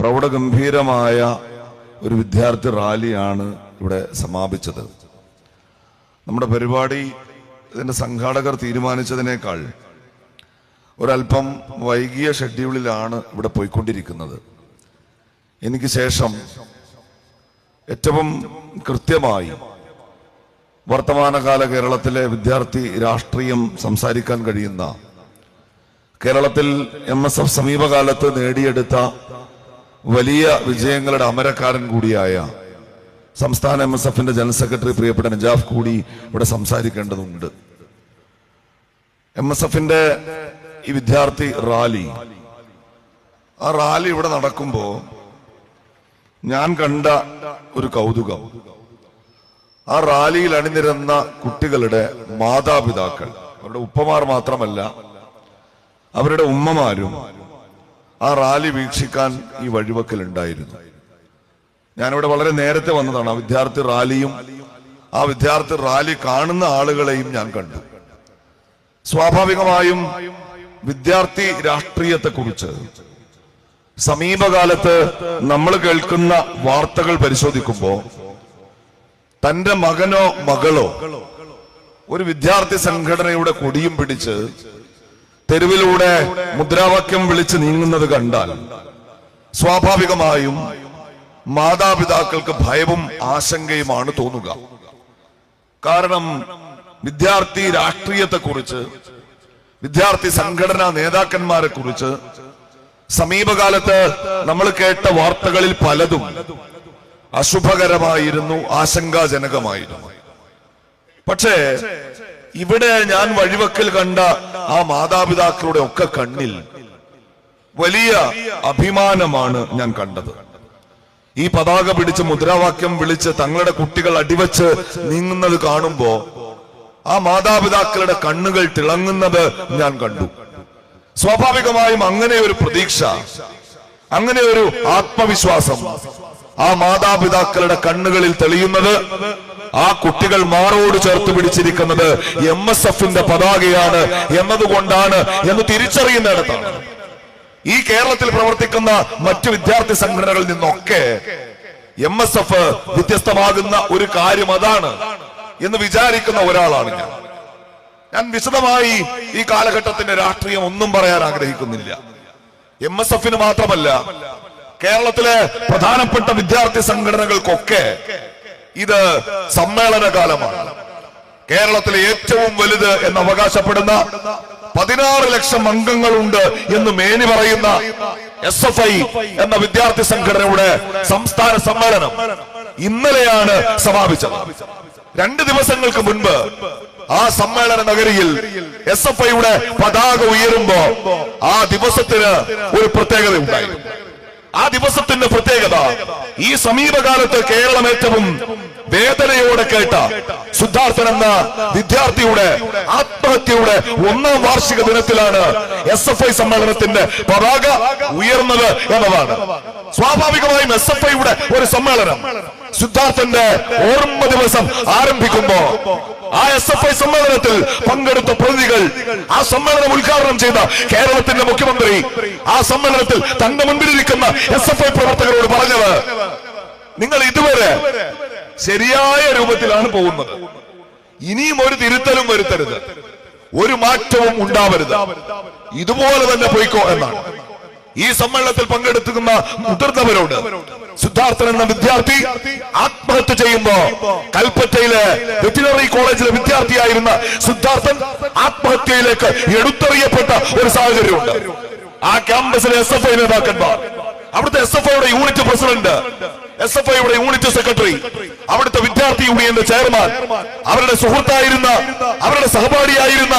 പ്രൗഢഗംഭീരമായ ഒരു വിദ്യാർത്ഥി റാലിയാണ് ഇവിടെ സമാപിച്ചത്. നമ്മുടെ പരിപാടി ഇതിന്റെ സംഘാടകർ തീരുമാനിച്ചതിനേക്കാൾ ഒരല്പം വൈകിയ ഷെഡ്യൂളിലാണ് ഇവിടെ പോയിക്കൊണ്ടിരിക്കുന്നത്. എനിക്ക് ശേഷം ഏറ്റവും കൃത്യമായി വർത്തമാനകാല കേരളത്തിലെ വിദ്യാർത്ഥി രാഷ്ട്രീയം സംസാരിക്കാൻ കഴിയുന്ന കേരളത്തിൽ എം എസ് എഫ് സമീപകാലത്ത് നേടിയെടുത്ത വലിയ വിജയങ്ങളുടെ അമരക്കാരൻ കൂടിയായ സംസ്ഥാന എം എസ് എഫിന്റെ ജനറൽ സെക്രട്ടറി പ്രിയപ്പെട്ട നജാഫ് കൂടി ഇവിടെ സംസാരിക്കേണ്ടതുണ്ട്. എം എസ് എഫിന്റെ ഈ വിദ്യാർത്ഥി റാലി. ആ റാലി ഇവിടെ നടക്കുമ്പോ ഞാൻ കണ്ട ഒരു കൗതുകം. ആ റാലിയിൽ അണിനിരന്ന കുട്ടികളുടെ മാതാപിതാക്കൾ അവരുടെ ഉപ്പമാർ മാത്രമല്ല അവരുടെ ഉമ്മമാരും ആ റാലി വീക്ഷിക്കാൻ ഈ വഴിവക്കൽ ഉണ്ടായിരുന്നു ഞാനിവിടെ വളരെ നേരത്തെ വന്നതാണ്. ആ വിദ്യാർത്ഥി റാലിയും ആ വിദ്യാർത്ഥി റാലി കാണുന്ന ആളുകളെയും ഞാൻ കണ്ടു. സ്വാഭാവികമായും വിദ്യാർത്ഥി രാഷ്ട്രീയത്തെ കുറിച്ച് സമീപകാലത്ത് നമ്മൾ കേൾക്കുന്ന വാർത്തകൾ പരിശോധിക്കുമ്പോൾ തന്റെ മകനോ മകളോ ഒരു വിദ്യാർത്ഥി സംഘടനയുടെ കൊടിയും പിടിച്ച് തെരുവിലൂടെ മുദ്രാവാക്യം വിളിച്ച് നീങ്ങുന്നത് കണ്ടാൽ സ്വാഭാവികമായും മാതാപിതാക്കൾക്ക് ഭയവും ആശങ്കയുമാണ് തോന്നുക. കാരണം വിദ്യാർത്ഥി രാഷ്ട്രീയത്തെക്കുറിച്ച് വിദ്യാർത്ഥി സംഘടനാ നേതാക്കന്മാരെ കുറിച്ച് സമീപകാലത്ത് നമ്മൾ കേട്ട വാർത്തകളിൽ പലതും അശുഭകരമായിരുന്നു ആശങ്കാജനകമായിരുന്നു. പക്ഷേ ഇവിടെ ഞാൻ വഴിവക്കൽ കണ്ട ആ മാതാപിതാക്കളുടെ ഒക്കെ കണ്ണിൽ വലിയ അഭിമാനമാണ് ഞാൻ കണ്ടത്. ഈ പതാക പിടിച്ച് മുദ്രാവാക്യം വിളിച്ച് തങ്ങളുടെ കുട്ടികൾ അടിവച്ച് നീങ്ങുന്നത് കാണുമ്പോ ആ മാതാപിതാക്കളുടെ കണ്ണുകൾ തിളങ്ങുന്നത് ഞാൻ കണ്ടു. സ്വാഭാവികമായും അങ്ങനെ ഒരു പ്രതീക്ഷ അങ്ങനെ ഒരു ആത്മവിശ്വാസം ആ മാതാപിതാക്കളുടെ കണ്ണുകളിൽ തെളിയുന്നത് ആ കുട്ടികൾ മാറോട് ചേർത്ത് പിടിച്ചിരിക്കുന്നത് എം എസ് എഫിന്റെ പതാകയാണ് എന്നതുകൊണ്ടാണ് എന്ന് തിരിച്ചറിയുന്നിടത്താണ് ഈ കേരളത്തിൽ പ്രവർത്തിക്കുന്ന മറ്റു വിദ്യാർത്ഥി സംഘടനകളിൽ നിന്നൊക്കെ എം എസ് എഫ് വ്യത്യസ്തമാകുന്ന ഒരു കാര്യം അതാണ് എന്ന് വിചാരിക്കുന്ന ഒരാളാണ് ഞാൻ. ഞാൻ വിശദമായി ഈ കാലഘട്ടത്തിന്റെ രാഷ്ട്രീയം ഒന്നും പറയാൻ ആഗ്രഹിക്കുന്നില്ല. എം എസ് എഫിന് മാത്രമല്ല കേരളത്തിലെ പ്രധാനപ്പെട്ട വിദ്യാർത്ഥി സംഘടനകൾക്കൊക്കെ ഇത് സമ്മേളന കാലമാണ് കേരളത്തിലെ ഏറ്റവും വലുത് എന്ന് അവകാശപ്പെടുന്ന പതിനാറ് ലക്ഷം അംഗങ്ങളുണ്ട് എന്ന് മേനി പറയുന്ന എസ് എഫ് ഐ എന്ന വിദ്യാർത്ഥി സംഘടനയുടെ സംസ്ഥാന സമ്മേളനം ഇന്നലെയാണ് സമാപിച്ചത്. രണ്ട് ദിവസങ്ങൾക്ക് മുൻപ് ആ സമ്മേളന നഗരിയിൽ എസ് എഫ് ഐയുടെ പതാക ഉയരുമ്പോ ആ ദിവസത്തിന് ഒരു പ്രത്യേകത ഉണ്ടായി ആ ദിവസത്തിന്റെ പ്രത്യേകത ഈ സമീപകാലത്ത് കേരളം ഏറ്റവും വേദനയോടെ കേട്ട സിദ്ധാർത്ഥൻ എന്ന വിദ്യാർത്ഥിയുടെ ആത്മഹത്യയുടെ ഒന്നാം വാർഷിക ദിനത്തിലാണ് എസ് എഫ് ഐ സമ്മേളനത്തിന്റെ പതാക ഉയർന്നത് എന്നതാണ്. സ്വാഭാവികമായും എസ് എഫ് ഐയുടെ ഒരു സമ്മേളനം സിദ്ധാർത്ഥന്റെ ഓർമ്മ ദിവസം ആരംഭിക്കുമ്പോ ആ എസ് എഫ് ഐ സമ്മേളനത്തിൽ പങ്കെടുത്ത പ്രതിനിധികൾ ആ സമ്മേളനം ഉദ്ഘാടനം ചെയ്ത കേരളത്തിന്റെ മുഖ്യമന്ത്രി ആ സമ്മേളനത്തിൽ തന്റെ മുൻപിലിരിക്കുന്ന എസ് എഫ് ഐ പ്രവർത്തകരോട് പറഞ്ഞത് നിങ്ങൾ ഇതുവരെ ശരിയായ രൂപത്തിലാണ് പോകുന്നത്. ഇനിയും ഒരു തിരുത്തലും വരുത്തരുത്. ഒരു മാറ്റവും ഉണ്ടാവരുത്. ഇതുപോലെ തന്നെ പോയിക്കോ എന്നാണ്. ഈ സമ്മേളനത്തിൽ പങ്കെടുക്കുന്ന മുതിർന്നവരോട് സിദ്ധാർത്ഥൻ എന്ന വിദ്യാർത്ഥി ആത്മഹത്യ ചെയ്യുമ്പോ കൽപ്പറ്റയിലെ വെറ്റിനറി കോളേജിലെ വിദ്യാർത്ഥിയായിരുന്ന സിദ്ധാർത്ഥൻ ആത്മഹത്യയിലേക്ക് എടുത്തെറിയപ്പെട്ട ഒരു സാഹചര്യമുണ്ട്. ആ ക്യാമ്പസിലെ എസ് എഫ് ഐ നേതാക്കന്മാർ അവിടുത്തെ എസ് എഫ് ഐയുടെ യൂണിറ്റ് പ്രസിഡന്റ് എസ് എഫ് ഐയുടെ യൂണിറ്റ് സെക്രട്ടറി അവിടുത്തെ വിദ്യാർത്ഥി യൂണിയന്റെ ചെയർമാൻ അവരുടെ സുഹൃത്തായിരുന്ന അവരുടെ സഹപാഠിയായിരുന്ന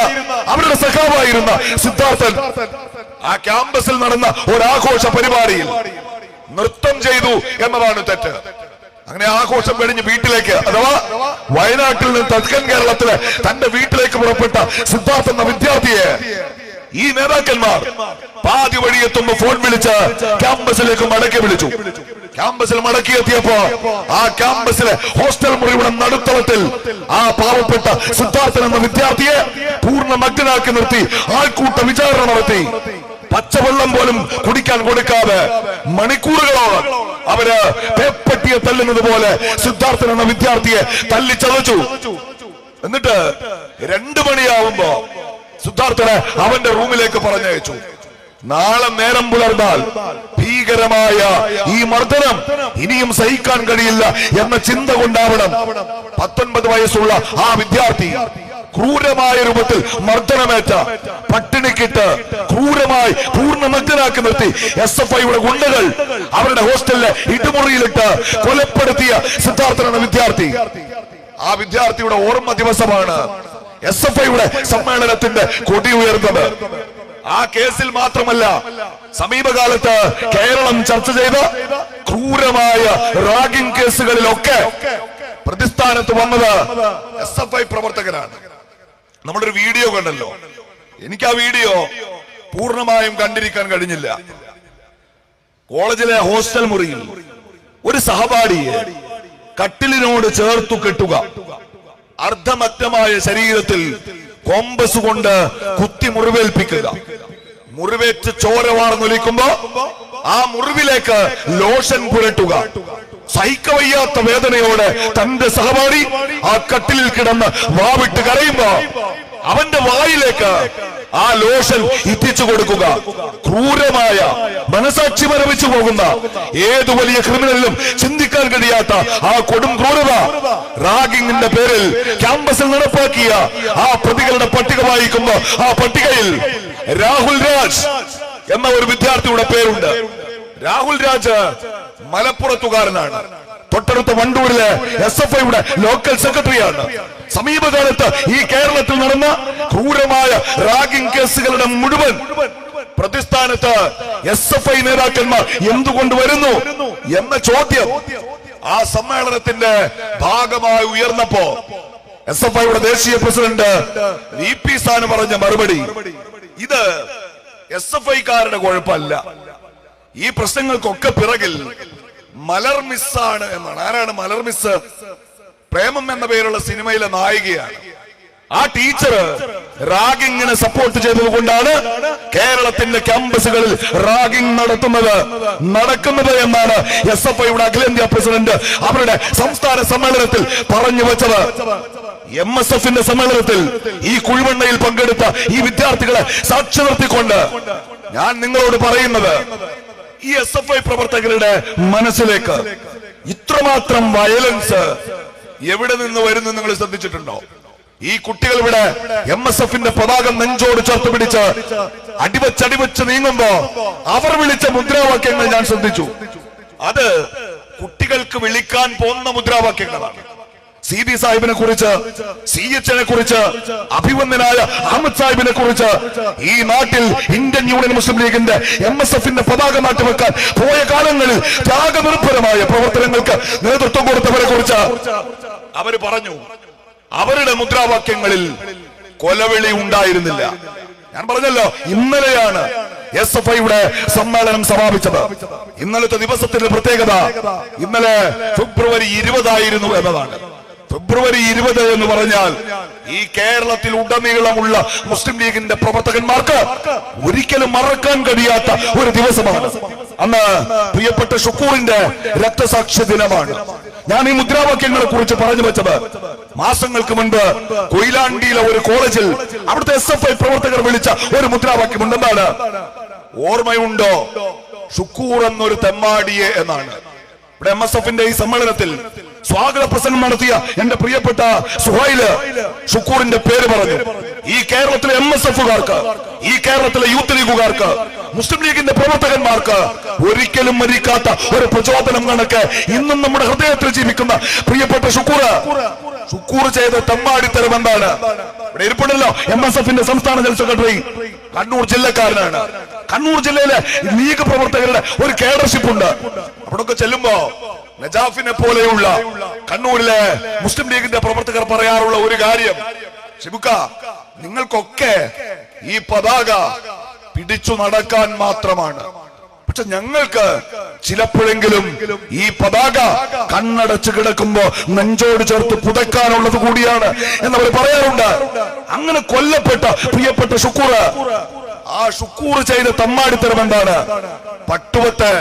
അവരുടെ സഖാവായിരുന്ന സിദ്ധാർത്ഥൻ ആ ക്യാമ്പസിൽ നടന്ന ഒരാഘോഷ പരിപാടിയിൽ നൃത്തം ചെയ്തു എന്നതാണ് തെറ്റ്. അങ്ങനെ ആഘോഷം കഴിഞ്ഞ് വീട്ടിലേക്ക് അഥവാ വയനാട്ടിൽ നിന്ന് തെക്കൻ കേരളത്തിലെ തന്റെ വീട്ടിലേക്ക് പുറപ്പെട്ട സിദ്ധാർത്ഥ എന്ന വിദ്യാർത്ഥിയെ ഈ നേതാക്കന്മാർ പാതി വഴിയെത്തുമ്പോ ഫോൺ വിളിച്ച് ക്യാമ്പസിലേക്ക് മടക്കി വിളിച്ചു. ക്യാമ്പസിൽ മടക്കിയെത്തിയപ്പോ ആ ക്യാമ്പസിലെ ഹോസ്റ്റൽ മുറിയുടെ നടുത്തളത്തിൽ ആ പാവപ്പെട്ട സിദ്ധാർത്ഥൻ എന്ന വിദ്യാർത്ഥിയെ പൂർണ മഗ്നാക്കി നിർത്തി ആൾക്കൂട്ട വിചാരണ നടത്തി. പച്ചവെള്ളം പോലും കുടിക്കാൻ കൊടുക്കാതെ മണിക്കൂറുകളോളം അവർ പേപ്പട്ടിയെ തല്ലുന്നത് പോലെ സിദ്ധാർത്ഥൻ എന്ന വിദ്യാർത്ഥിയെ തല്ലി ചതച്ചു എന്നിട്ട് രണ്ടു മണിയാവുമ്പോ സിദ്ധാർത്ഥനെ അവന്റെ റൂമിലേക്ക് പറഞ്ഞയച്ചു. നാളെ നേരം പുലർന്നാൽ ഭീകരമായ ഈ മർദ്ദനം ഇനിയും സഹിക്കാൻ കഴിയില്ല എന്ന ചിന്ത കൊണ്ടാവണം. പത്തൊൻപത് വയസ്സുള്ള ആ വിദ്യാർത്ഥി ക്രൂരമായ രൂപത്തിൽ മർദ്ദനമേറ്റ പട്ടിണിക്കിട്ട് ക്രൂരമായി പൂർണ നഗ്നനാക്കി നിർത്തി. എസ് എഫ് ഐയുടെ ഗുണ്ടകൾ അവരുടെ ഹോസ്റ്റലിലെ ഇടുമുറിയിലിട്ട് കൊലപ്പെടുത്തിയ സിദ്ധാർത്ഥൻ എന്ന വിദ്യാർത്ഥി. ആ വിദ്യാർത്ഥിയുടെ ഓർമ്മ ദിവസമാണ് എസ് എഫ് ഐയുടെ സമ്മേളനത്തിന്റെ കൊടി ഉയർന്നത്. ആ കേസിൽ മാത്രമല്ല സമീപകാലത്ത് കേരളം ചർച്ച ചെയ്ത ക്രൂരമായ റാഗിംഗ് കേസുകളിലൊക്കെ പ്രതിസ്ഥാനത്ത് വന്നത് എസ് എഫ് ഐ പ്രവർത്തകരാണ്. നമ്മളൊരു വീഡിയോ കണ്ടല്ലോ. എനിക്ക് ആ വീഡിയോ പൂർണമായും കണ്ടിരിക്കാൻ കഴിഞ്ഞില്ല. കോളേജിലെ ഹോസ്റ്റൽ മുറിയിൽ ഒരു സഹപാഠിയെ കട്ടിലിനോട് ചേർത്തു കെട്ടുക. അർദ്ധമറ്റമായ ശരീരത്തിൽ കോമ്പസ് കൊണ്ട് കുത്തി മുറിവേൽപ്പിക്കുക. മുറിവേറ്റ് ചോര വാർന്നൊലിക്കുമ്പോ ആ മുറിവിലേക്ക് ലോഷൻ പുരട്ടുക. സഹിക്കവയ്യാത്ത വേദനയോടെ തന്റെ സഹപാഠി ആ കട്ടിലിൽ കിടന്ന് വാവിട്ട് കരയുമ്പോ അവന്റെ വായിലേക്ക് ആ ലോഷൻ എത്തിച്ചു കൊടുക്കുക. ക്രൂരമായ മനസാക്ഷി മരവിച്ചു പോകുന്ന ഏത് വലിയ ക്രിമിനലിലും ചിന്തിക്കാൻ കഴിയാത്ത ആ കൊടും ക്രൂരത റാഗിങ്ങിന്റെ പേരിൽ ക്യാമ്പസിൽ നടപ്പാക്കിയ ആ പ്രതികളുടെ പട്ടിക വായിക്കുമ്പോ ആ പട്ടികയിൽ രാഹുൽ രാജ് എന്ന ഒരു വിദ്യാർത്ഥിയുടെ പേരുണ്ട്. രാഹുൽ രാജ് മലപ്പുറത്തുകാരനാണ്. തൊട്ടടുത്ത വണ്ടൂരിലെ എസ് എഫ് ഐയുടെ ലോക്കൽ സെക്രട്ടറിയാണ് സമീപകാലത്ത് ഈ കേരളത്തിൽ നടന്ന ക്രൂരമായ റാഗിംഗ് കേസുകളുടെ മുഴുവൻ പ്രതിസ്ഥാനത്ത് എസ് എഫ് ഐ നേതാക്കന്മാർ എന്തുകൊണ്ട് വരുന്നു എന്ന ചോദ്യം ആ സമ്മേളനത്തിന്റെ ഭാഗമായി ഉയർന്നപ്പോ എസ് എഫ് ഐയുടെ ദേശീയ പ്രസിഡന്റ് വി പി സാന് പറഞ്ഞ മറുപടി ഇത് എസ് എഫ് ഐക്കാരുടെ കുഴപ്പമല്ല. ഈ പ്രശ്നങ്ങൾക്കൊക്കെ പിറകിൽ മലർ മിസ്സാണ് എന്നാണ്. ആരാണ് മലർ മിസ് പ്രേമം എന്ന പേരുള്ള സിനിമയിലെ നായികയാണ്. ആ ടീച്ചർ റാഗിങ്ങിനെ സപ്പോർട്ട് ചെയ്തത് കൊണ്ടാണ് കേരളത്തിന്റെ ക്യാമ്പസുകളിൽ റാഗിംഗ് നടത്തുന്നത്. നടക്കുന്നത് എന്നാണ് എസ് എഫ് ഐയുടെ അഖിലേന്ത്യാ പ്രസിഡന്റ് അവരുടെ സംസ്ഥാന സമ്മേളനത്തിൽ പറഞ്ഞു വെച്ചത്. എം എസ് എഫിന്റെ സമ്മേളനത്തിൽ ഈ കുഴിമണ്ണയിൽ പങ്കെടുത്ത ഈ വിദ്യാർത്ഥികളെ സാക്ഷി നിർത്തിക്കൊണ്ട് ഞാൻ നിങ്ങളോട് പറയുന്നത് ഈ എസ് എഫ് ഐ പ്രവർത്തകരുടെ മനസ്സിലേക്ക്. ഇത്രമാത്രം വയലൻസ് എവിടെ നിന്ന് വരുന്നു നിങ്ങൾ ശ്രദ്ധിച്ചിട്ടുണ്ടോ? ഈ കുട്ടികൾ ഇവിടെ എം എസ് എഫിന്റെ പതാക നെഞ്ചോട് ചേർത്ത് പിടിച്ച് അടിവച്ചടിവച്ച് നീങ്ങുമ്പോ അവർ വിളിച്ച മുദ്രാവാക്യങ്ങൾ ഞാൻ ശ്രദ്ധിച്ചു. അത് കുട്ടികൾക്ക് വിളിക്കാൻ പോകുന്ന മുദ്രാവാക്യങ്ങളാണ്. സി ഡി സാഹിബിനെ കുറിച്ച് സി എച്ചിനെ കുറിച്ച് അഭിവന്ദനായ അഹമ്മദ് സാഹിബിനെ കുറിച്ച് ഈ നാട്ടിൽ ഇന്ത്യൻ യൂണിയൻ മുസ്ലിം ലീഗിന്റെ എം എസ് എഫിന്റെ പതാക നാട്ടിവെക്കാൻ പോയ കാലങ്ങളിൽ ത്യാഗനിർഭരമായ പ്രവർത്തനങ്ങൾക്ക് നേതൃത്വം കൊടുത്തവരെ കുറിച്ച് അവർ പറഞ്ഞു. അവരുടെ മുദ്രാവാക്യങ്ങളിൽ കൊലവിളി ഉണ്ടായിരുന്നില്ല. ഞാൻ പറഞ്ഞല്ലോ ഇന്നലെയാണ് എസ് എഫ് ഐയുടെ സമ്മേളനം സമാപിച്ചത്. ഇന്നലത്തെ ദിവസത്തിന്റെ പ്രത്യേകത ഇന്നലെ ഫെബ്രുവരി ഇരുപതായിരുന്നു എന്നതാണ്. ഫെബ്രുവരി ഇരുപത് എന്ന് പറഞ്ഞാൽ ഈ കേരളത്തിൽ ഉടനീളമുള്ള മുസ്ലിം ലീഗിന്റെ പ്രവർത്തകന്മാർക്ക് ഒരിക്കലും മറക്കാൻ കഴിയാത്ത ഒരു ദിവസമാണ്. അന്ന് പ്രിയപ്പെട്ട ഷുക്കൂറിന്റെ രക്തസാക്ഷി ദിനമാണ്. ഞാൻ ഈ മുദ്രാവാക്യങ്ങളെ കുറിച്ച് പറഞ്ഞു വെച്ചത്. മാസങ്ങൾക്ക് മുൻപ് കൊയിലാണ്ടിയിലെ ഒരു കോളേജിൽ അവിടുത്തെ എസ് എഫ് ഐ പ്രവർത്തകർ വിളിച്ച ഒരു മുദ്രാവാക്യം എന്താണ്? ഓർമ്മയുണ്ടോ? ഷുക്കൂർ എന്നൊരു തെമ്മാടിയെ എന്നാണ്. ഇവിടെ എം എസ് എഫിന്റെ ഈ സമ്മേളനത്തിൽ സ്വാഗത പ്രസംഗം നടത്തിയ എന്റെ പ്രിയപ്പെട്ട സുഹൈൽ ഷുക്കൂറിന്റെ പേര് പറഞ്ഞു. ഈ കേരളത്തിലെ എം എസ് എഫുകാർക്ക് ഈ കേരളത്തിലെ യൂത്ത് ലീഗുകാർക്ക് മുസ്ലിം ലീഗിന്റെ പ്രവർത്തകന്മാർക്ക് ഒരിക്കലും മരിക്കാത്ത ഒരു പ്രചോദനം കണക്ക് ഇന്നും നമ്മുടെ ഹൃദയത്തിൽ ജീവിക്കുന്ന പ്രിയപ്പെട്ട ഷുക്കൂർ ഷുക്കൂർ ചെയ്ത തെമ്മാടിത്തരം എന്താണ്? ഇവിടെ ഇരിപ്പുണ്ടല്ലോ എം എസ് എഫിന്റെ സംസ്ഥാന ജനറൽ സെക്രട്ടറി കണ്ണൂർ ജില്ലക്കാരനാണ്. കണ്ണൂർ ജില്ലയിലെ ലീഗ് പ്രവർത്തകരുടെ ഒരു കേഡർഷിപ്പ് ഉണ്ട് അവിടൊക്കെ ചെല്ലുമ്പോ നജാഫിനെ പോലെയുള്ള കണ്ണൂരിലെ മുസ്ലിം ലീഗിന്റെ പ്രവർത്തകർ പറയാറുള്ള ഒരു കാര്യം. ഷിബുക്ക നിങ്ങൾക്കൊക്കെ ഈ പതാക പിടിച്ചു നടക്കാൻ മാത്രമാണ്. പക്ഷെ ഞങ്ങൾക്ക് ചിലപ്പോഴെങ്കിലും ഈ പതാക കണ്ണടച്ച് കിടക്കുമ്പോ നെഞ്ചോട് ചേർത്ത് പുതയ്ക്കാനുള്ളത് കൂടിയാണ് എന്നവർ പറയാറുണ്ട്. അങ്ങനെ കൊല്ലപ്പെട്ട പ്രിയപ്പെട്ട ഷുക്കൂർ ആ ഷുക്കൂർ ചെയ്ത തമ്മാടിത്തരം എന്താണ്? പട്ടുവത്ത്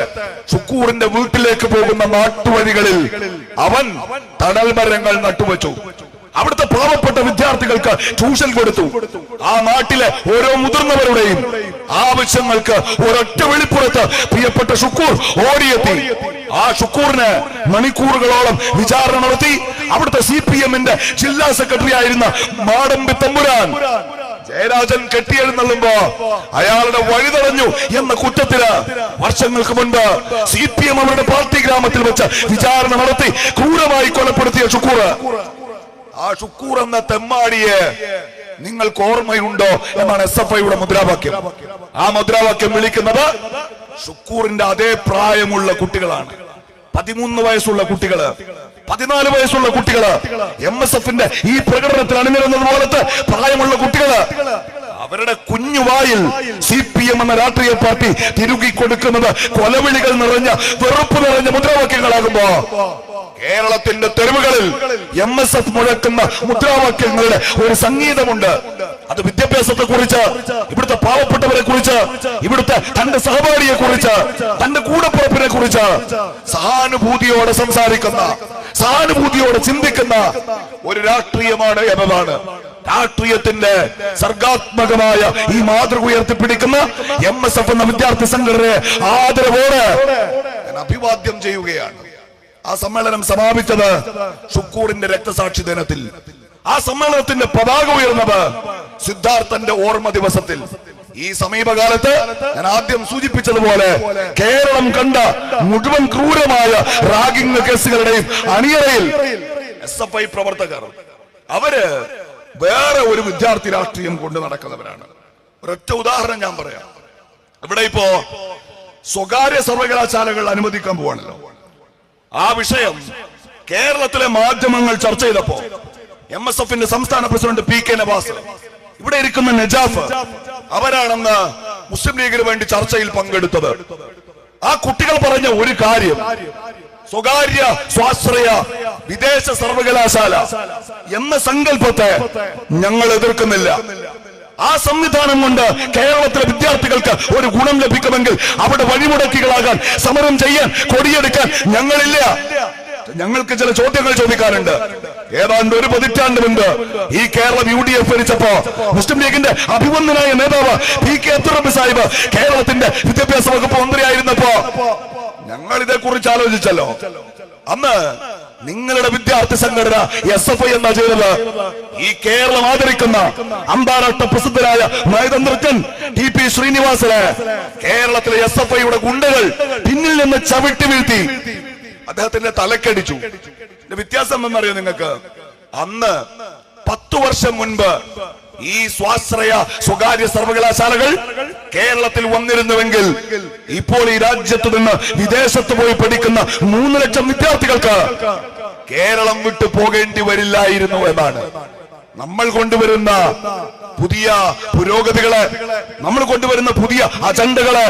ഷുക്കൂറിന്റെ വീട്ടിലേക്ക് പോകുന്ന നാട്ടുവഴികളിൽ അവൻ തണൽ മരങ്ങൾ നട്ടുവച്ചു. അവിടുത്തെ പാവപ്പെട്ട വിദ്യാർത്ഥികൾക്ക് ട്യൂഷൻ കൊടുത്തു. ആ നാട്ടിലെ ഓരോ മുതിർന്നവരുടെയും ആവശ്യങ്ങൾക്ക് ഒരൊറ്റ വെളിപ്പുറത്ത് പ്രിയപ്പെട്ട ഷുക്കൂർ ഓടിയെത്തി. ആ ഷുക്കൂറിന് മണിക്കൂറുകളോളം വിചാരണ നടത്തി. അവിടുത്തെ സി പി എമ്മിന്റെ ജില്ലാ സെക്രട്ടറി ആയിരുന്ന മാടമ്പി തമ്പുരാൻ ജയരാജൻ കെട്ടിയെഴുന്നള്ളുമ്പോ അയാളുടെ വഴി തടഞ്ഞു എന്ന കുറ്റത്തിൽ വർഷങ്ങൾക്ക് മുൻപ് സി പി എം അവരുടെ പാർട്ടി ഗ്രാമത്തിൽ വെച്ച് വിചാരണ നടത്തി ക്രൂരമായി കൊലപ്പെടുത്തിയ ഷുക്കൂർ. ആ ഷുക്കൂർ എന്ന തെമ്മാടിയെ നിങ്ങൾക്ക് ഓർമ്മയുണ്ടോ എന്നാണ് എസ് എഫ് ഐയുടെ മുദ്രാവാക്യം. ആ മുദ്രാവാക്യം വിളിക്കുന്നത് ഷുക്കൂറിന്റെ അതേ പ്രായമുള്ള കുട്ടികളാണ്. പതിമൂന്ന് വയസ്സുള്ള കുട്ടികൾ പതിനാല് വയസ്സുള്ള കുട്ടികൾ എം എസ് എഫിന്റെ ഈ പ്രകടനത്തിൽ അണിനിരുന്നത് പോലത്തെ പ്രായമുള്ള കുട്ടികൾ അവരുടെ കുഞ്ഞുവായിൽ സി പി എം എന്ന രാഷ്ട്രീയ പാർട്ടി തിരുകി കൊടുക്കുന്നത് കൊലവിളികൾ നിറഞ്ഞ വെറുപ്പ് നിറഞ്ഞ മുദ്രാവാക്യങ്ങളാകുമ്പോ കേരളത്തിന്റെ തെരുവുകളിൽ എം എസ് എഫ് മുഴക്കുന്ന മുദ്രാവാക്യങ്ങളുടെ ഒരു സംഗീതമുണ്ട്. അത് വിദ്യാഭ്യാസത്തെ കുറിച്ച് ഇവിടുത്തെ പാവപ്പെട്ടവരെ കുറിച്ച് ഇവിടുത്തെ തന്റെ സഹപാഠിയെ കുറിച്ച് തന്റെ കൂടപ്പുറപ്പിനെ കുറിച്ച് സഹാനുഭൂതിയോടെ സംസാരിക്കുന്ന സഹാനുഭൂതിയോടെ ചിന്തിക്കുന്ന ഒരു രാഷ്ട്രീയമാണ് എന്നതാണ്. രാഷ്ട്രീയത്തിന്റെ സർഗാത്മകമായ ഈ മാതൃക ഉയർത്തിപ്പിടിക്കുന്ന എം എസ് എഫ് എന്ന വിദ്യാർത്ഥി സംഘടനയെ ആദരവോടെ അഭിവാദ്യം ചെയ്യുകയാണ്. ആ സമ്മേളനം സമാപിച്ചത് ഷുക്കൂറിന്റെ രക്തസാക്ഷി ദിനത്തിൽ. ആ സമ്മേളനത്തിന്റെ പതാക ഉയർന്നത് സിദ്ധാർത്ഥന്റെ ഓർമ്മ ദിവസത്തിൽ. ഈ സമീപകാലത്ത് ഞാൻ ആദ്യം സൂചിപ്പിച്ചതുപോലെ കേരളം കണ്ട മുഴുവൻ ക്രൂരമായ റാഗിംഗ് കേസുകളുടെയും അണിയറയിൽ എസ് എഫ് ഐ പ്രവർത്തകർ അവർ വേറെ ഒരു വിദ്യാർത്ഥി രാഷ്ട്രീയം കൊണ്ട് നടക്കുന്നവരാണ്. ഒരൊറ്റ ഉദാഹരണം ഞാൻ പറയാം. ഇവിടെ ഇപ്പോ സ്വകാര്യ സർവകലാശാലകൾ അനുവദിക്കാൻ പോവാണല്ലോ. ആ വിഷയം കേരളത്തിലെ മാധ്യമങ്ങൾ ചർച്ച ചെയ്തപ്പോ എം എസ് എഫിന്റെ സംസ്ഥാന പ്രസിഡന്റ് പി കെ നവാസ് ഇവിടെ ഇരിക്കുന്ന നജാഫ് അവരാണെന്ന് മുസ്ലിം ലീഗിന് വേണ്ടി ചർച്ചയിൽ പങ്കെടുത്തത്. ആ കുട്ടികൾ പറഞ്ഞ ഒരു കാര്യം സ്വകാര്യ സ്വാശ്രയ വിദേശ സർവകലാശാല എന്ന സങ്കല്പത്തെ ഞങ്ങൾ എതിർക്കുന്നില്ല. ആ സംവിധാനം കൊണ്ട് കേരളത്തിലെ വിദ്യാർത്ഥികൾക്ക് ഒരു ഗുണം ലഭിക്കുമെങ്കിൽ അവിടെ വഴിമുടക്കികളാകാൻ സമരം ചെയ്യാൻ കൊടിയെടുക്കാൻ ഞങ്ങളില്ല. ഞങ്ങൾക്ക് ചില ചോദ്യങ്ങൾ ചോദിക്കാനുണ്ട്. ഏതാണ്ട് ഒരു പതിറ്റാണ്ട് മുൻപ് ഈ കേരളം യു ഡി എഫ് ഭരിച്ചപ്പോ മുസ്ലിം ലീഗിന്റെ അഭിമന്യനായ നേതാവ് പി കെ അബ്ദുറബി സാഹിബ് കേരളത്തിന്റെ വിദ്യാഭ്യാസ വകുപ്പ് മന്ത്രിയായിരുന്നപ്പോ ഞങ്ങൾ ഇതേക്കുറിച്ച് ആലോചിച്ചല്ലോ. അന്ന് നിങ്ങളുടെ വിദ്യാർത്ഥി സംഘടന എസ് എഫ് ഐ എന്നാ ചെയ്തത് ഈ കേരളം ആദരിക്കുന്ന അന്താരാഷ്ട്ര പ്രസിദ്ധരായ നയതന്ത്രജ്ഞൻ ടി പി ശ്രീനിവാസന് കേരളത്തിലെ എസ് എഫ് ഐയുടെ ഗുണ്ടകൾ പിന്നിൽ നിന്ന് ചവിട്ടി വീഴ്ത്തി. അദ്ദേഹത്തിന്റെ തലക്കടിച്ചു. വ്യത്യാസം എന്നറിയോ നിങ്ങൾക്ക്? അന്ന് പത്തു വർഷം മുൻപ് ഈ സ്വാശ്രയ സ്വകാര്യ സർവകലാശാലകൾ കേരളത്തിൽ വന്നിരുന്നുവെങ്കിൽ ഇപ്പോൾ ഈ രാജ്യത്ത് നിന്ന് വിദേശത്ത് പോയി പഠിക്കുന്ന മൂന്ന് ലക്ഷം വിദ്യാർത്ഥികൾക്ക് കേരളം വിട്ടു പോകേണ്ടി വരില്ലായിരുന്നു എന്നാണ്. നമ്മൾ കൊണ്ടുവരുന്ന പുതിയ പുരോഗതികളെ നമ്മൾ കൊണ്ടുവരുന്ന പുതിയ അജണ്ടകളെ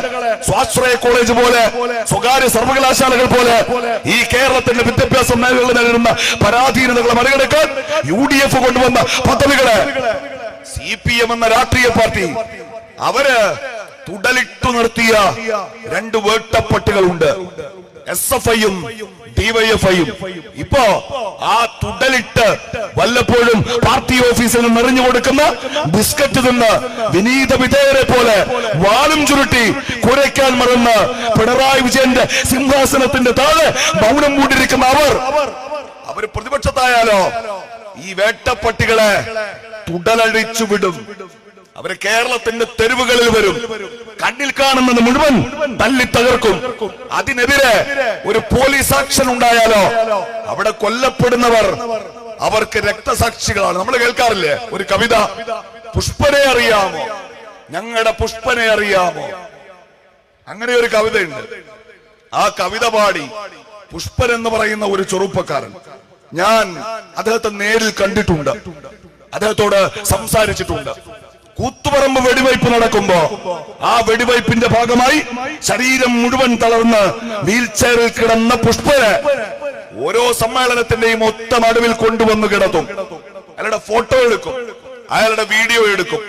സ്വാശ്രയ കോളേജ് പോലെ സ്വകാര്യ സർവകലാശാലകൾ പോലെ ഈ കേരളത്തിന്റെ വിദ്യാഭ്യാസ മേഖലകളിൽ നേരിടുന്ന പരാധീനതകളെ മറികടക്കാൻ യു ഡി എഫ് കൊണ്ടുവന്ന പദ്ധതികൾ സി പി എം എന്ന രാഷ്ട്രീയ പാർട്ടി. അവർ തുടലിട്ടു നിർത്തിയ രണ്ട് വേട്ടപ്പട്ടുകളുണ്ട്. എസ് എഫ് ഐയും ഡിവൈഎഫ്ഐയും ഇപ്പോ ആ തുടലിട്ട് വല്ലപ്പോഴും പാർട്ടി ഓഫീസിൽ നിന്ന് എറിഞ്ഞു കൊടുക്കുന്ന ബിസ്ക്കറ്റ് തിന്ന് വിനീത വിധേയരെ പോലെ വാലും ചുരുട്ടി കുരയ്ക്കാൻ മറന്ന് പിണറായി വിജയന്റെ സിംഹാസനത്തിന്റെ താഴെ മൗനം മൂടിയിരിക്കുന്ന അവർ. അവർ പ്രതിപക്ഷത്തായാലോ ഈ വേട്ടപ്പട്ടികളെ തുടലഴിച്ചു വിടും അവർ കേരളത്തിന്റെ തെരുവുകളിൽ വരും. കണ്ണിൽ കാണുന്നത് മുഴുവൻ തല്ലി തകർക്കും. അതിനെതിരെ ഒരു പോലീസ് ആക്ഷൻ ഉണ്ടായാലോ? അവിടെ കൊല്ലപ്പെടുന്നവർ അവർക്ക് രക്തസാക്ഷികളാണ്. നമ്മൾ കേൾക്കാറില്ലേ? ഒരു കവിത. പുഷ്പനെ അറിയാമോ? ഞങ്ങളുടെ പുഷ്പനെ അറിയാമോ? അങ്ങനെ ഒരു കവിതയുണ്ട്. ആ കവിത പാടി പുഷ്പൻ എന്ന് പറയുന്ന ഒരു ചെറുപ്പക്കാരൻ. ഞാൻ അദ്ദേഹത്തെ നേരിൽ കണ്ടിട്ടുണ്ട്. അദ്ദേഹത്തോട് സംസാരിച്ചിട്ടുണ്ട്. കൂത്തുപറമ്പ് വെടിവയ്പ് നടക്കുമ്പോ ആ വെടിവയ്പിന്റെ ഭാഗമായി ശരീരം മുഴുവൻ തളർന്ന് വീൽചെയറിൽ കിടന്ന പുഷ്പന് ഓരോ സമ്മേളനത്തിന്റെയും ഒത്ത നടുവിൽ കൊണ്ടുവന്ന് കിടത്തും. അയാളുടെ ഫോട്ടോ എടുക്കും. അയാളുടെ വീഡിയോ എടുക്കും.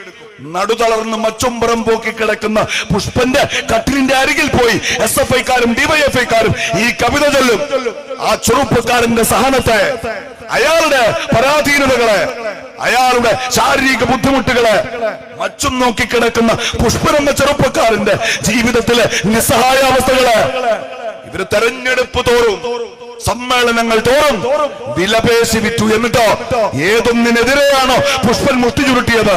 നടുതളർന്ന് മച്ചുംബറം പോക്കി കിടക്കുന്ന പുഷ്പന്റെ കട്ടിലിന്റെ അരികിൽ പോയി എസ് എഫ് ഐക്കാരും ഡിവൈഎഫ്ഐക്കാരും ഈ കവിത ചൊല്ലും. ആ ചെറുപ്പക്കാരന്റെ സഹനത്തെ അയാളുടെ പരാധീനതകളെ അയാളുടെ ശാരീരിക ബുദ്ധിമുട്ടുകളെ മച്ചും നോക്കി കിടക്കുന്ന പുഷ്പൻ എന്ന ചെറുപ്പക്കാരന്റെ ജീവിതത്തിലെ നിസ്സഹായാവസ്ഥകളെ ഇവർ തെരഞ്ഞെടുപ്പ് തോറും സമ്മേളനങ്ങൾ തോറും വിലപേശി വിറ്റു എന്നിട്ടോ? ഏതൊന്നിനെതിരെയാണോ പുഷ്പൻ മുഷ്ടി ചുരുട്ടിയത്?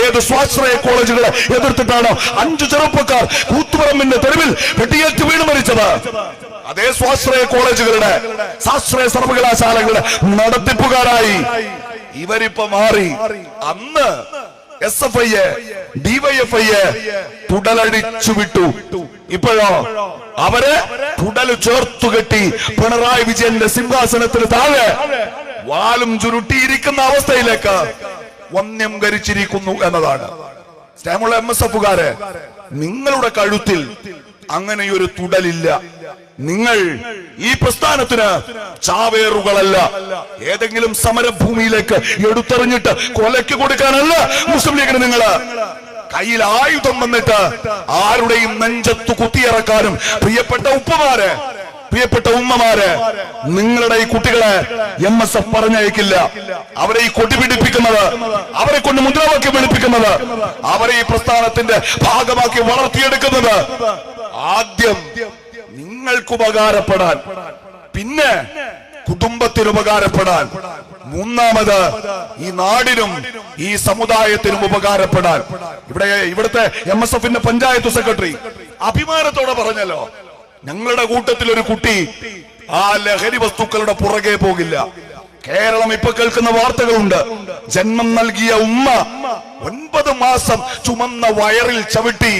ഏത് സ്വാശ്രയ കോളേജുകളെ എതിർത്തിട്ടാണോ അഞ്ചു ചെറുപ്പക്കാർ കൂത്തുപറമ്പിന്റെ തെരുവിൽ വെട്ടിയേറ്റ് വീണ് മരിച്ചത്? അതേ സ്വാശ്രയ കോളേജുകളുടെ സ്വാശ്രയ സർവകലാശാലകളുടെ നടത്തിപ്പുകാരായി. ഇവരിപ്പോ മാറി. അന്ന് S F I DYF I തുടലടിച്ചു വിട്ടു ഇപ്പോഴോ? അവരെ തുടൽ ചേർത്തു കെട്ടി പിണറായി വിജയന്റെ സിംഹാസനത്തിന് താഴെ വാലും ചുരുട്ടിയിരിക്കുന്ന അവസ്ഥയിലേക്ക് വന്യം കരിച്ചിരിക്കുന്നു എന്നതാണ്. സ്റ്റാമുള്ള എം എസ് എഫുകാരെ നിങ്ങളുടെ കഴുത്തിൽ അങ്ങനെയൊരു തുടലില്ല. നിങ്ങൾ ഈ പ്രസ്ഥാനത്തിന് ചാവേറുകളല്ല. ഏതെങ്കിലും സമരഭൂമിയിലേക്ക് എടുത്തെറിഞ്ഞിട്ട് കൊലയ്ക്ക് കൊടുക്കാനല്ല മുസ്ലിം ലീഗിന് നിങ്ങൾ. കയ്യിൽ ആയുധം വന്നിട്ട് ആരുടെയും നെഞ്ചത്തു കുത്തിയിറക്കാനും പ്രിയപ്പെട്ട ഉപ്പമാര് പ്രിയപ്പെട്ട ഉമ്മമാരെ നിങ്ങളുടെ ഈ കുട്ടികളെ എം എസ് എഫ് പറഞ്ഞയക്കില്ല. അവരെ ഈ കൊടി പിടിപ്പിക്കുന്നത് അവരെ കൊണ്ട് മുദ്രാവാക്യം പിടിപ്പിക്കുന്നത് അവരെ ഈ പ്രസ്ഥാനത്തിന്റെ ഭാഗമാക്കി വളർത്തിയെടുക്കുന്നത് ആദ്യം നിങ്ങൾക്ക് ഉപകാരപ്പെടാൻ. പിന്നെ കുടുംബത്തിന് ഉപകാരപ്പെടാൻ. മൂന്നാമത് ഈ നാടിനും ഈ സമുദായത്തിനും ഉപകാരപ്പെടാൻ. ഇവിടെ ഇവിടുത്തെ എം എസ് എഫിന്റെ പഞ്ചായത്ത് സെക്രട്ടറി അഭിമാനത്തോടെ പറഞ്ഞല്ലോ ഞങ്ങളുടെ കൂട്ടത്തിൽ ഒരു കുട്ടി ആ ലഹരി വസ്തുക്കളുടെ പുറകെ പോകില്ല. കേരളം ഇപ്പൊ കേൾക്കുന്ന വാർത്തകളുണ്ട് ജന്മം നൽകിയ ഉമ്മ ഒൻപത് മാസം ചുമന്ന വയറിൽ ചവിട്ടി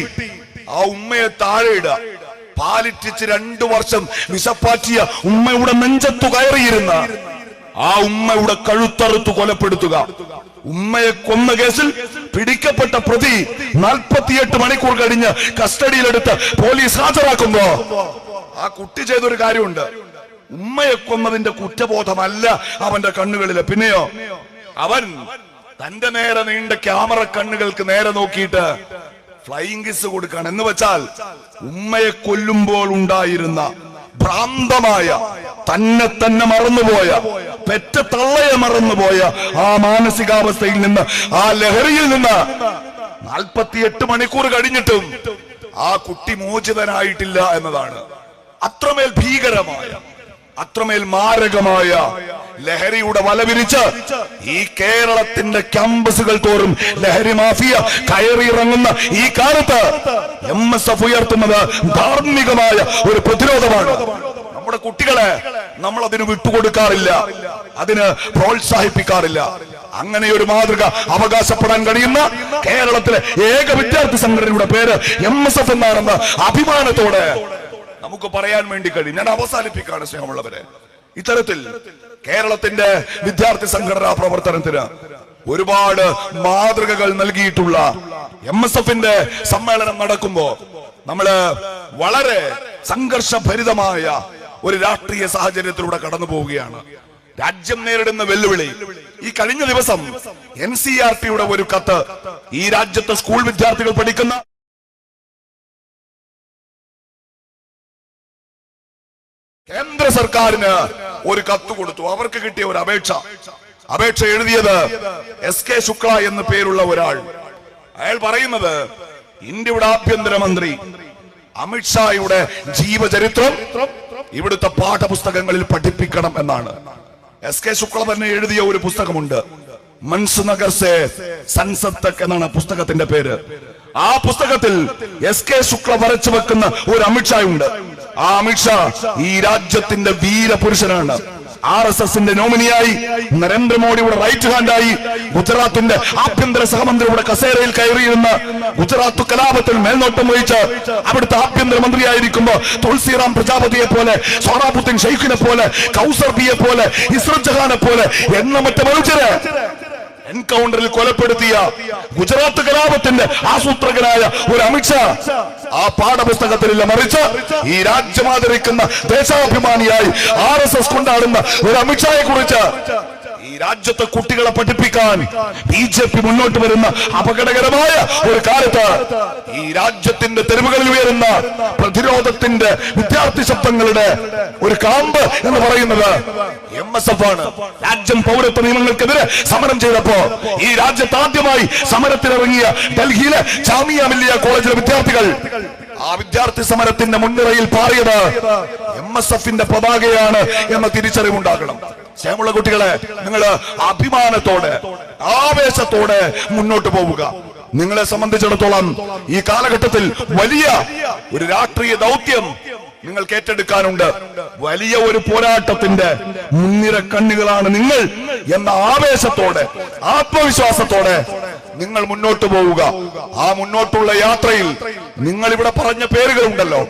ആ ഉമ്മയെ താഴെ താഴെയിടുക പാലിറ്റിച്ച് രണ്ടു വർഷം വിഷപ്പാറ്റിയ ഉമ്മയുടെ നെഞ്ചത്തു കയറിയിരുന്ന ആ ഉമ്മയുടെ കഴുത്തറുത്തു കൊലപ്പെടുത്തുക. ഉമ്മയെ കൊന്ന കേസിൽ പിടിക്കപ്പെട്ട പ്രതി നാൽപ്പത്തിയെട്ട് മണിക്കൂർ കഴിഞ്ഞ് കസ്റ്റഡിയിലെടുത്ത് പോലീസ് ഹാജരാക്കുമ്പോ ആ കുട്ടി ചെയ്തൊരു കാര്യമുണ്ട്. ഉമ്മയെ കൊന്നതിന്റെ കുറ്റബോധമല്ല അവന്റെ കണ്ണുകളിലെ. പിന്നെയോ? അവൻ തന്റെ നേരെ നീണ്ട ക്യാമറ കണ്ണുകൾക്ക് നേരെ നോക്കിയിട്ട് ഫ്ലൈയിങ് കിസ് കൊടുക്കണം എന്ന് വെച്ചാൽ ഉമ്മയെ കൊല്ലുമ്പോൾ ഉണ്ടായിരുന്ന ഭ്രാന്തമായ തന്നെ തന്നെ മറന്നുപോയ പെറ്റ തള്ളയെ മറന്നുപോയ ആ മാനസികാവസ്ഥയിൽ നിന്ന് ആ ലഹരിയിൽ നിന്ന് നാൽപ്പത്തിയെട്ട് മണിക്കൂർ കഴിഞ്ഞിട്ടും ആ കുട്ടി മോചിതനായിട്ടില്ല എന്നതാണ്. അത്രമേൽ ഭീകരമായ അത്രമേൽ മാരകമായ ലഹരിയുടെ വല വിരിച്ച് ഈ കേരളത്തിന്റെ ക്യാമ്പസുകൾ തോറും ലഹരി മാഫിയ കയറിയിറങ്ങുന്ന ഈ കാലത്ത് എം എസ് എഫ് ഉയർത്തുന്നത് ധാർമ്മികമായ ഒരു പ്രതിരോധമാണ്. നമ്മുടെ കുട്ടികളെ നമ്മൾ അതിന് വിട്ടുകൊടുക്കാറില്ല. അതിന് പ്രോത്സാഹിപ്പിക്കാറില്ല. അങ്ങനെ ഒരു മാതൃക അവകാശപ്പെടാൻ കഴിയുന്ന കേരളത്തിലെ ഏക വിദ്യാർത്ഥി സംഘടനയുടെ പേര് എം എസ് എഫ് എന്നാണെന്ന് അഭിമാനത്തോടെ നമുക്ക് പറയാൻ വേണ്ടി കഴിയും. ഞാൻ അവസാനിപ്പിക്കാണ് സ്നേഹമുള്ളവരെ. ഇത്തരത്തിൽ കേരളത്തിന്റെ വിദ്യാർത്ഥി സംഘടനാ പ്രവർത്തനത്തിന് ഒരുപാട് മാതൃകകൾ നൽകിയിട്ടുള്ള എം എസ് എഫിന്റെ സമ്മേളനം നടക്കുമ്പോ നമ്മൾ വളരെ സംഘർഷഭരിതമായ ഒരു രാഷ്ട്രീയ സാഹചര്യത്തിലൂടെ കടന്നു പോവുകയാണ്. രാജ്യം നേരിടുന്ന വെല്ലുവിളി ഈ കഴിഞ്ഞ ദിവസം എൻ സി ആർ ടിയുടെ ഒരു കത്ത് ഈ രാജ്യത്തെ സ്കൂൾ വിദ്യാർത്ഥികൾ പഠിക്കുന്ന കേന്ദ്ര സർക്കാരിന് ഒരു കത്ത് കൊടുത്തു. അവർക്ക് കിട്ടിയ ഒരു അപേക്ഷ. അപേക്ഷ എഴുതിയത് എസ് കെ ശുക്ല എന്ന പേരുള്ള ഒരാൾ. അയാൾ പറയുന്നത് ഇന്ത്യയുടെ ആഭ്യന്തരമന്ത്രി അമിത്ഷായുടെ ജീവചരിത്രം ഇവിടുത്തെ പാഠപുസ്തകങ്ങളിൽ പഠിപ്പിക്കണം എന്നാണ്. എസ് കെ ശുക്ല തന്നെ എഴുതിയ ഒരു പുസ്തകമുണ്ട്. മൻസ് നഗർ സേ എന്നാണ് പുസ്തകത്തിന്റെ പേര്. ആ പുസ്തകത്തിൽ എസ് കെ ശുക്ല വരച്ചു വെക്കുന്ന ഒരു അമിത്ഷായുണ്ട് ഉണ്ട് ആ അമിത്ഷാ ഈ രാജ്യത്തിന്റെ വീരപുരുഷനാണ്. ആർ എസ് എസിന്റെ നോമിനിയായി നരേന്ദ്രമോദിയുടെ റൈറ്റ് ഹാൻഡായി ഗുജറാത്തിന്റെ ആഭ്യന്തര സഹമന്ത്രിയുടെ കസേരയിൽ കയറിയിരുന്ന ഗുജറാത്ത് കലാപത്തിൽ മേൽനോട്ടം വഹിച്ച് അവിടുത്തെ ആഭ്യന്തര മന്ത്രിയായിരിക്കുമ്പോ തുളസിറാം പ്രജാപതിയെ പോലെ സോറാബുദ്ദീൻ ഷെയ്ഖിനെ പോലെ കൗസർ ബിയെ പോലെ ഇസ്രത് ജഹാനെ പോലെ എണ്ണമറ്റ മനുഷ്യരെ എൻകൗണ്ടറിൽ കൊലപ്പെടുത്തിയ ഗുജറാത്ത് കലാപത്തിന്റെ ആസൂത്രകനായ ഒരു അമിത്ഷാ ആ പാഠപുസ്തകത്തിലില്ല മറിച്ച് ഈ രാജ്യം ദേശാഭിമാനിയായി ആർ എസ് എസ് കൊണ്ടാടുന്ന ഒരു അമിത്ഷായെ കുറിച്ച് രാജ്യത്തെ കുട്ടികളെ പഠിപ്പിക്കാൻ ബി ജെ പി മുന്നോട്ട് വരുന്ന അപകടകരമായ ഒരു കാലത്ത് ഈ രാജ്യത്തിന്റെ തെരുവുകളിൽ ഉയരുന്ന പ്രതിരോധത്തിന്റെ വിദ്യാർത്ഥി ശബ്ദങ്ങളുടെ ഒരു കാമ്പ് എന്ന് പറയുന്നത് എം എസ് എഫ് ആണ്. രാജ്യം പൗരത്വ നിയമങ്ങൾക്കെതിരെ സമരം ചെയ്തപ്പോ ഈ രാജ്യത്ത് ആദ്യമായി സമരത്തിനിറങ്ങിയ ഡൽഹിയിലെ ജാമിയ മില്ലിയ കോളേജിലെ വിദ്യാർത്ഥികൾ ആ വിദ്യാർത്ഥി സമരത്തിന്റെ മുൻനിരയിൽ പാറിയത് എം എസ് എഫിന്റെ പതാകയാണ് എന്ന തിരിച്ചറിവുണ്ടാകണം. ക്ഷേമുള്ള കുട്ടികളെ നിങ്ങൾ അഭിമാനത്തോടെ ആവേശത്തോടെ മുന്നോട്ട് പോവുക. നിങ്ങളെ സംബന്ധിച്ചിടത്തോളം ഈ കാലഘട്ടത്തിൽ വലിയ ഒരു രാഷ്ട്രീയ ദൗത്യം നിങ്ങൾ ഏറ്റെടുക്കാനുണ്ട്. വലിയ ഒരു പോരാട്ടത്തിന്റെ മുൻനിര കണ്ണുകളാണ് നിങ്ങൾ എന്ന ആവേശത്തോടെ ആത്മവിശ്വാസത്തോടെ നിങ്ങൾ മുന്നോട്ട് പോവുക. ആ മുന്നോട്ടുള്ള യാത്രയിൽ നിങ്ങൾ ഇവിടെ പറഞ്ഞ പേരുകളുണ്ടല്ലോ.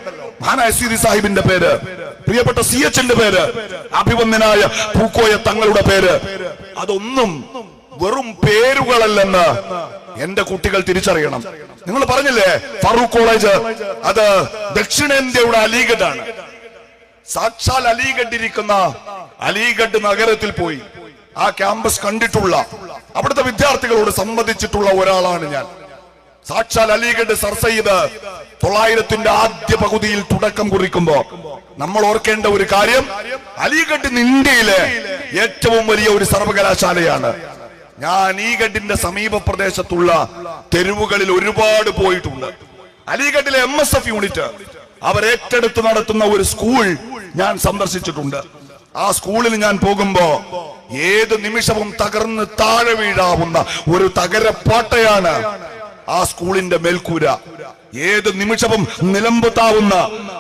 മഹാനായ സീതി സാഹിബിന്റെ പേര് പ്രിയപ്പെട്ട സി എച്ചിന്റെ പേര് അഭിവന്ദനായ പൂക്കോയ തങ്ങളുടെ പേര്. അതൊന്നും വെറും പേരുകളല്ലെന്ന് എന്റെ കുട്ടികൾ തിരിച്ചറിയണം. നിങ്ങൾ പറഞ്ഞില്ലേ ഫറൂഖ് കോളേജ് അത് ദക്ഷിണേന്ത്യയുടെ അലീഗഡ് ആണ് സാക്ഷാൽ അലീഗഡ് ഇരിക്കുന്ന അലീഗഡ് നഗരത്തിൽ പോയി. ആ ക്യാമ്പസ് കണ്ടിട്ടുള്ള അവിടുത്തെ വിദ്യാർത്ഥികളോട് സംവദിച്ചിട്ടുള്ള ഒരാളാണ് ഞാൻ. സാക്ഷാൽ അലിഗഡ് സർ സയ്യിദ് തൊള്ളായിരത്തിന്റെ ആദ്യ പകുതിയിൽ തുടക്കം കുറിക്കുമ്പോ നമ്മൾ ഓർക്കേണ്ട ഒരു കാര്യം അലിഗഡ് ഇന്ത്യയിലെ ഏറ്റവും വലിയ ഒരു സർവകലാശാലയാണ്. ഞാൻ അലിഗഡിന്റെ സമീപ പ്രദേശത്തുള്ള തെരുവുകളിൽ ഒരുപാട് പോയിട്ടുണ്ട്. അലിഗഡിലെ എം എസ് എഫ് യൂണിറ്റ് അവർ ഏറ്റെടുത്ത് നടത്തുന്ന ഒരു സ്കൂൾ ഞാൻ സന്ദർശിച്ചിട്ടുണ്ട്. ആ സ്കൂളിൽ ഞാൻ പോകുമ്പോ ഏത് നിമിഷവും തകർന്ന് താഴെ വീഴാവുന്ന ഒരു തകരപ്പാട്ടയാണ് ആ സ്കൂളിന്റെ മേൽക്കൂര. ഏത് നിമിഷവും നിലമ്പത്താവുന്ന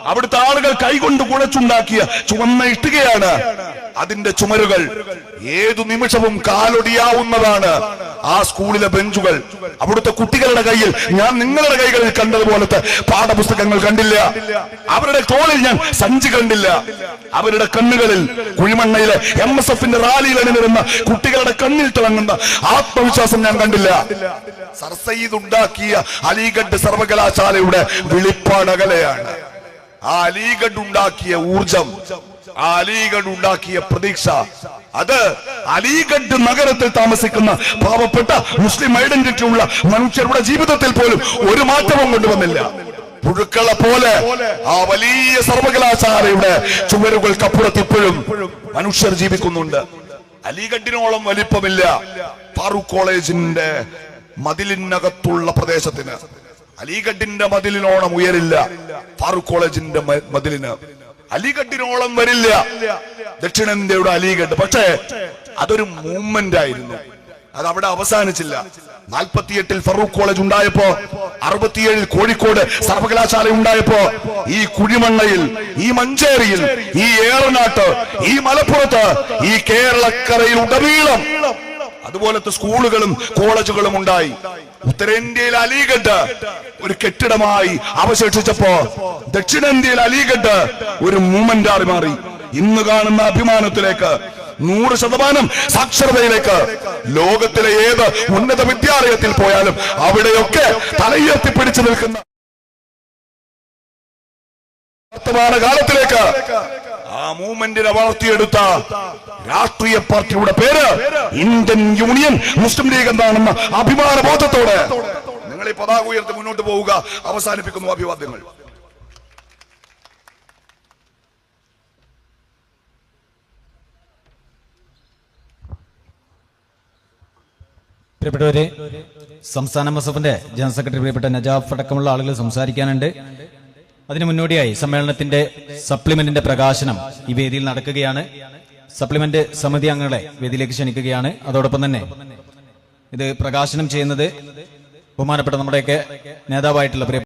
അവിടുത്തെ ആളുകൾ കൈകൊണ്ട് കുഴച്ചുണ്ടാക്കിയ ചുവന്ന ഇഷ്ടികയാണ്. അതിന്റെ ചുമരുകൾ ഏതു നിമിഷവും കാലൊടിയാവുന്നതാണ്. ആ സ്കൂളിലെ ബെഞ്ചുകൾ അവിടുത്തെ കുട്ടികളുടെ കയ്യിൽ ഞാൻ നിങ്ങളുടെ കൈകളിൽ കണ്ടതുപോലത്തെ പാഠപുസ്തകങ്ങൾ കണ്ടില്ല. അവരുടെ തോളിൽ ഞാൻ സഞ്ചി കണ്ടില്ല. അവരുടെ കണ്ണുകളിൽ കുഴിമണ്ണയിലെ എം എസ് എഫിന്റെ റാലിയിൽ അണിനിരുന്ന കുട്ടികളുടെ കണ്ണിൽ തിളങ്ങുന്ന ആത്മവിശ്വാസം ഞാൻ കണ്ടില്ല. സർസയ്യിദ് ഉണ്ടാക്കിയ അലിഗഡ് സർവകലാശാലയുടെ വിളിപ്പാടകലയാണ് ആ അലീഗഡ് ഉണ്ടാക്കിയ ഊർജം അലിഗഡ് ഉണ്ടാക്കിയ പ്രതീക്ഷ അത് അലീഗഡ് നഗരത്തിൽ താമസിക്കുന്ന പാവപ്പെട്ട മുസ്ലിം ഐഡന്റിറ്റി ഉള്ള മനുഷ്യരുടെ ജീവിതത്തിൽ പോലും ഒരു മാറ്റവും കൊണ്ടുവന്നില്ല. പുഴുക്കളെ പോലെ ആ വലിയ സർവകലാശാലയുടെ ചുവരുകൾക്കപ്പുറത്ത് ഇപ്പോഴും മനുഷ്യർ ജീവിക്കുന്നുണ്ട്. അലിഗഡിനോളം വലിപ്പമില്ല. ഫാറൂഖ് കോളേജിന്റെ മതിലിനകത്തുള്ള പ്രദേശത്തിന്. അലിഗഡിന്റെ മതിലിനോളം ഉയരില്ല. ഫാറൂഖ് കോളേജിന്റെ മതിലിന്. അലിഗഡിനോളം വരില്ല. ദക്ഷിണേന്ത്യയുടെ അലിഗഡ്. പക്ഷേ അതൊരു മൂവ്മെന്റ് ആയിരുന്നു. അത് അവിടെ അവസാനിച്ചില്ല. നാൽപ്പത്തിയെട്ടിൽ ഫറൂഖ് കോളേജ് ഉണ്ടായപ്പോ അറുപത്തിയേഴിൽ കോഴിക്കോട് സർവകലാശാല ഉണ്ടായപ്പോ ഈ കുഴിമണ്ണയിൽ ഈ മഞ്ചേരിയിൽ ഈ ഏറനാട്ട് ഈ മലപ്പുറത്ത് ഈ കേരളക്കരയിൽ ഉടനീളം അതുപോലത്തെ സ്കൂളുകളും കോളേജുകളും ഉണ്ടായി. ഉത്തരേന്ത്യയിൽ അലിഗഡ് ഒരു കെട്ടിടമായി അവശേഷിച്ചപ്പോ ദക്ഷിണേന്ത്യയിൽ അലിഗഡ് ഒരു മൂവ്മെന്റായി മാറി. ഇന്ന് കാണുന്ന അഭിമാനത്തിലേക്ക് നൂറ് ശതമാനം സാക്ഷരതയിലേക്ക് ലോകത്തിലെ ഏത് ഉന്നത വിദ്യാലയത്തിൽ പോയാലും അവിടെയൊക്കെ തലയുയർത്തി പിടിച്ചു നിൽക്കുന്ന വർത്തമാന കാലത്തിലേക്ക് ആ മൂവ്മെന്റിനെ വളർത്തിയെടുത്ത രാഷ്ട്രീയ പാർട്ടിയുടെ പേര് ഇന്ത്യൻ യൂണിയൻ മുസ്ലിം ലീഗ് എന്താണെന്ന അഭിമാന ബോധത്തോടെ നിങ്ങൾ ഈ പതാക ഉയർത്തി മുന്നോട്ട് പോവുക. അവസാനിപ്പിക്കുന്നു അഭിവാദ്യങ്ങൾ. പ്രിയപ്പെട്ടവരെ സംസ്ഥാന മസഫിന്റെ ജനറൽ സെക്രട്ടറി പ്രിയപ്പെട്ട നജാഫ് അടക്കമുള്ള ആളുകൾ സംസാരിക്കാനുണ്ട്. അതിനു മുന്നോടിയായി സമ്മേളനത്തിന്റെ സപ്ലിമെന്റിന്റെ പ്രകാശനം ഈ വേദിയിൽ നടക്കുകയാണ്. സപ്ലിമെന്റ് സമിതി അംഗങ്ങളെ വേദിയിലേക്ക് ക്ഷണിക്കുകയാണ്. അതോടൊപ്പം തന്നെ ഇത് പ്രകാശനം ചെയ്യുന്നത് ബഹുമാനപ്പെട്ട നമ്മുടെയൊക്കെ നേതാവായിട്ടുള്ള